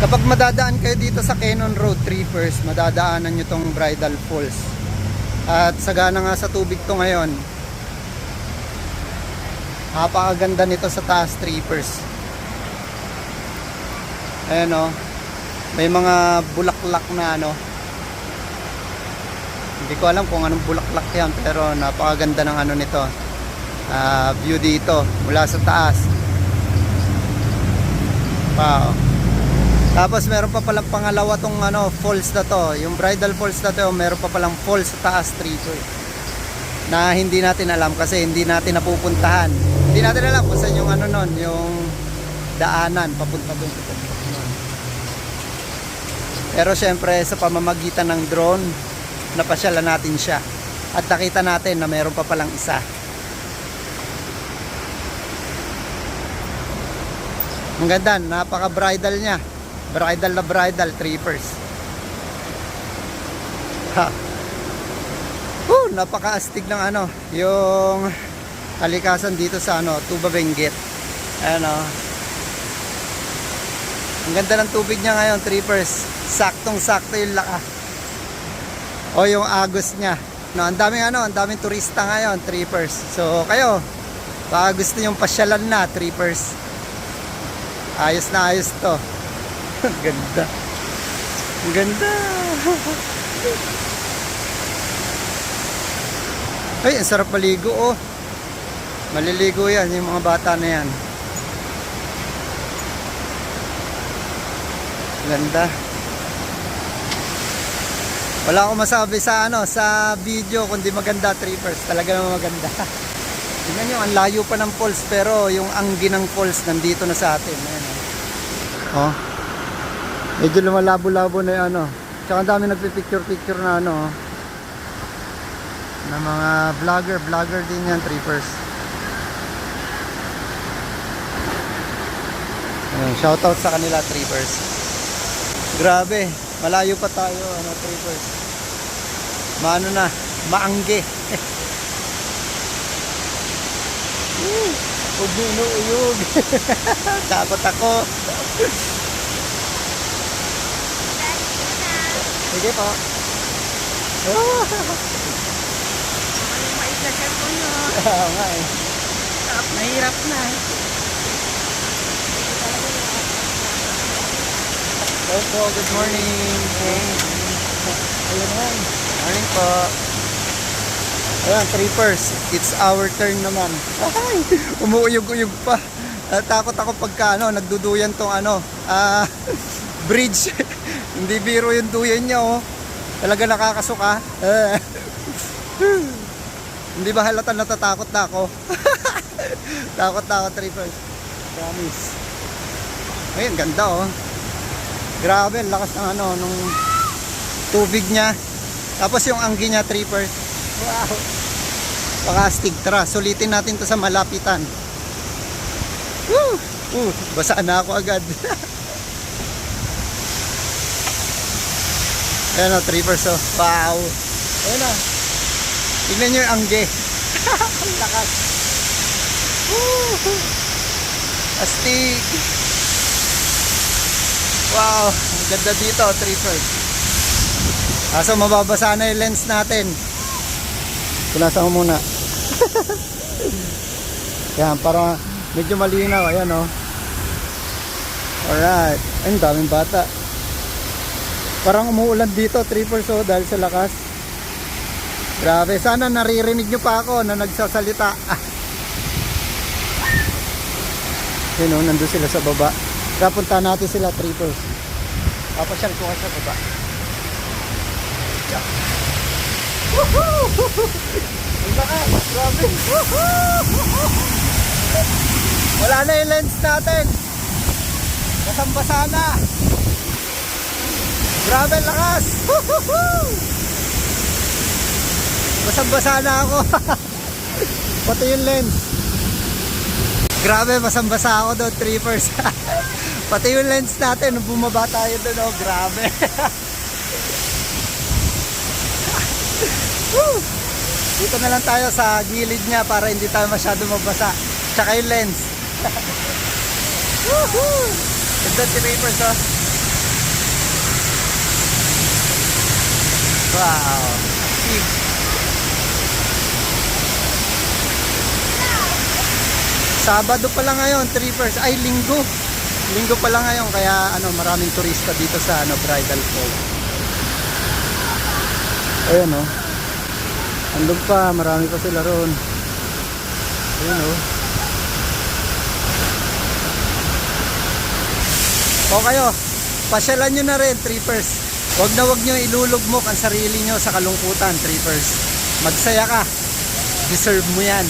Kapag madadaan kayo dito sa Cannon Road Trippers, madadaanan nyo tong Bridal Falls. At sagana nga sa tubig to ngayon. Napakaganda nito sa taas Trippers. Ayan o. May mga bulaklak na ano. Hindi ko alam kung anong bulaklak yan pero napakaganda ng ano nito. Ah, view dito mula sa taas. Wow. Tapos meron pa palang pangalawa tong ano, falls na to. Yung bridal falls na to, meron pa palang falls sa taas trito eh. Na hindi natin alam kasi hindi natin napupuntahan. Hindi natin alam kung saan yung ano nun, yung daanan papunta doon. Pero syempre sa pamamagitan ng drone, napasyalan natin siya. At nakita natin na meron pa palang isa. Ang ganda, napaka-bridal niya. Bridal na bridal, trippers. Ha. Uh, napaka-astig ng ano, yung kalikasan dito sa ano, Tuba Benguet. Ano. Ang ganda ng tubig niya ngayon, trippers. Saktong-sakto yung laka. O yung agos niya. No, ang daming ano, ang daming turista ngayon, trippers. So, kayo, baka gusto niyong pasyalan na, trippers. Ayos na ayos to. Ang ganda. Ang ganda. Ay, ang sarap maligo oh. Maliligo yan, yung mga bata na yan. Ganda. Wala akong masabi sa ano, sa video kundi maganda trippers. Talaga naman maganda. Tingnan nyo, ang layo pa ng falls pero yung anggi ng falls nandito na sa atin. Ayan, oh. Medyo lumalabo-labo na yung ano. Tsaka dami nagpipicture-picture na ano. oh. Na mga vlogger, vlogger din yan, trippers. Ayan, shoutout sa kanila, trippers. Grabe, malayo pa tayo, ano, trippers. Maano na, maangge. Niyo inuuyog. Takot ako. Sige po. Ah, Ano mais na cellphone nyo? Oo nga eh. Mahirap na. Hello po, good morning. Ayun yan. Morning po. Ayan, trippers. It's our turn naman. Ay, umuuyog-uyog pa. Ah, takot ako pagka ano, nagduduyan tong ano, ah, bridge. Hindi biro yung duyan niya oh. Talaga nakakasuka. Ah. Hindi ba halata natatakot na ako? Takot na ako, trippers. Promise. Ayun, ganda oh. Grabe, lakas ng ano, nung tubig niya. Tapos yung anggi niya, trippers. Wow. Pakastig. Tara, sulitin natin to sa malapitan. Woo! Uh, basa na ako agad. Ayan o, trippers o. Wow. Ayan o. Tignan nyo yung angge. Ang lakas. Woo! Astig. Wow, ang ganda dito, trippers. Kaso mababasa na yung lens natin. Punasan ko muna. Yan, para medyo malinaw. Ayan, oh. Alright. Ay, ang daming bata. Parang umuulan dito, trippers, oh, dahil sa lakas. Grabe, sana naririnig nyo pa ako na nagsasalita. Yun, oh, nandun sila sa baba. Kapunta natin sila, trippers. Papasyal ko sa baba. Yeah. Woohoo! Ang lakas! Wala na yung lens natin. Basang-basa na. Grabe lakas. Basang-basa na ako. Pati yung lens. Grabe, basang-basa ako doon, trippers. Pati yung lens natin, nung bumaba tayo doon, oh, grabe. Dito na lang tayo sa gilid niya para hindi tayo masyado mabasa. Tsaka yung lens. Woohoo! Ganda si Papers, oh. Wow. Sabado pa lang ngayon, trippers. Ay, linggo. Linggo pa lang ngayon, kaya ano, maraming turista dito sa ano, Bridal Falls. Ayan oh. Andun pa, marami pa sila roon. Ayan oh. O kayo, pasyalan nyo na rin, trippers. Huwag na huwag nyo ilulugmok ang sarili nyo sa kalungkutan, trippers. Magsaya ka. Deserve mo yan.